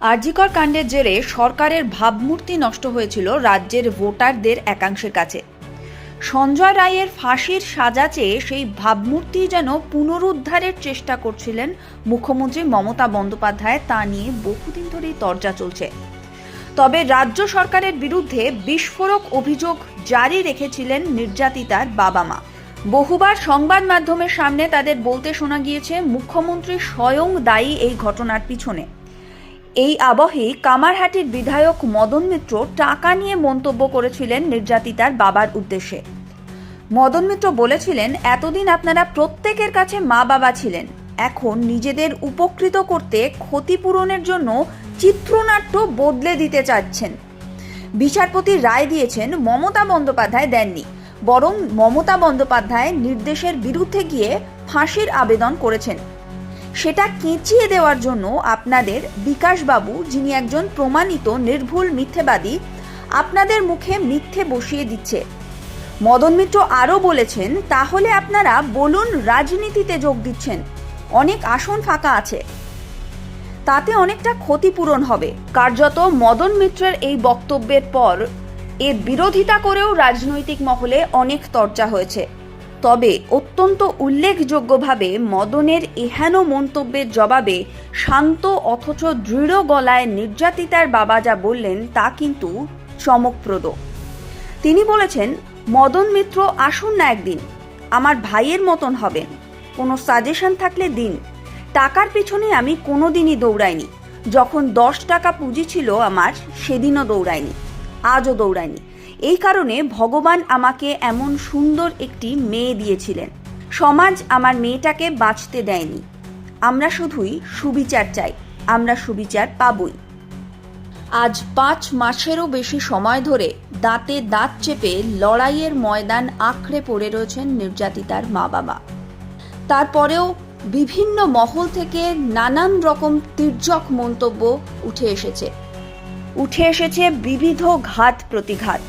আরজিকর কাণ্ডের জেরে সরকারের ভাবমূর্তি নষ্ট হয়েছিল রাজ্যের ভোটারদের একাংশের কাছে। সঞ্জয় রায়ের ফাঁসির সাজা চেয়ে সেই ভাবমূর্তি যেন পুনরুদ্ধারের চেষ্টা করছিলেন মুখ্যমন্ত্রী মমতা বন্দ্যোপাধ্যায়, তা নিয়ে বহুদিন ধরেই তর্জা চলছে। তবে রাজ্য সরকারের বিরুদ্ধে বিস্ফোরক অভিযোগ জারি রেখেছিলেন নির্যাতিতার বাবা মা। বহুবার সংবাদ মাধ্যমের সামনে তাদের বলতে শোনা গিয়েছে, মুখ্যমন্ত্রী স্বয়ং দায়ী এই ঘটনার পিছনে। এই আবহে কামারহাটির বিধায়ক মদন মিত্র টাকা নিয়ে মন্তব্য করেছিলেন নির্যাতিতার বাবার উদ্দেশ্যে। মদন মিত্র বলেছিলেন, এতদিন আপনারা প্রত্যেকের কাছে মা বাবা ছিলেন। এখন নিজেদের উপকৃত করতে ক্ষতিপূরণের জন্য চিত্রনাট্য বদলে দিতে চাচ্ছেন। বিচারপতি রায় দিয়েছেন, মমতা বন্দ্যোপাধ্যায় দেননি, বরং মমতা বন্দ্যোপাধ্যায় নির্দেশের বিরুদ্ধে গিয়ে ফাঁসির আবেদন করেছেন। সেটা কেঁচিয়ে দেওয়ার জন্য আপনাদের বিকাশবাবু, যিনি একজন প্রমাণিত নির্ভুল মিথ্যেবাদী, আপনাদের মুখে মিথ্যে বসিয়ে দিচ্ছে। মদন মিত্র আরও বলেছেন, তাহলে আপনারা বলুন রাজনীতিতে যোগ দিচ্ছেন। অনেক আসন ফাঁকা আছে। তাতে অনেকটা ক্ষতিপূরণ হবে। কার্যত মদন মিত্রের এই বক্তব্যের পর এর বিরোধিতা করেও রাজনৈতিক মহলে অনেক চর্চা হয়েছে। তবে অত্যন্ত উল্লেখযোগ্যভাবে মদনের এহেন মন্তব্যের জবাবে শান্ত অথচ দৃঢ় গলায় নির্যাতিতার বাবা যা বললেন তা কিন্তু চমকপ্রদ। তিনি বলেছেন, মদন মিত্র, আসুন না একদিন। আমার ভাইয়ের মতন হবেন। কোনো সাজেশন থাকলে দিন। টাকার পিছনে আমি কোনোদিনই দৌড়াইনি। যখন দশ টাকা পুঁজি ছিল আমার, সেদিনও দৌড়াইনি। আজও দৌড়াইনি এই কারণে ভগবান আমাকে এমন সুন্দর একটি মেয়ে দিয়েছিলেন। সমাজ আমার মেয়েটাকে বাঁচতে দেয়নি। আমরা শুধুই সুবিচার চাই, আমরা সুবিচার পাবই। আজ পাঁচ মাসেরও বেশি সময় ধরে দাঁতে দাঁত চেপে লড়াইয়ের ময়দান আঁকড়ে পড়ে রয়েছেন নির্যাতিতার মা বাবা তারপরেও বিভিন্ন মহল থেকে নানান রকম তির্যক মন্তব্য উঠে এসেছে। উঠে এসেছে বিবিধ ঘাত প্রতিঘাত।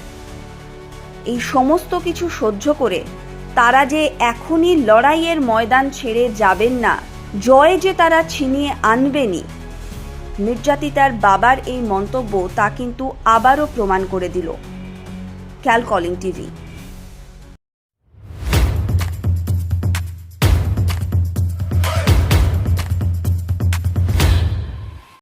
এই সমস্ত কিছু সহ্য করে তারা যে এখনই লড়াইয়ের ময়দান ছেড়ে যাবেন না, জয় যে তারা ছিনিয়ে আনবেনই। নির্যাতিতার বাবার এই মন্তব্য তা কিন্তু আবারও প্রমাণ করে দিল। ক্যালকলিং টিভি।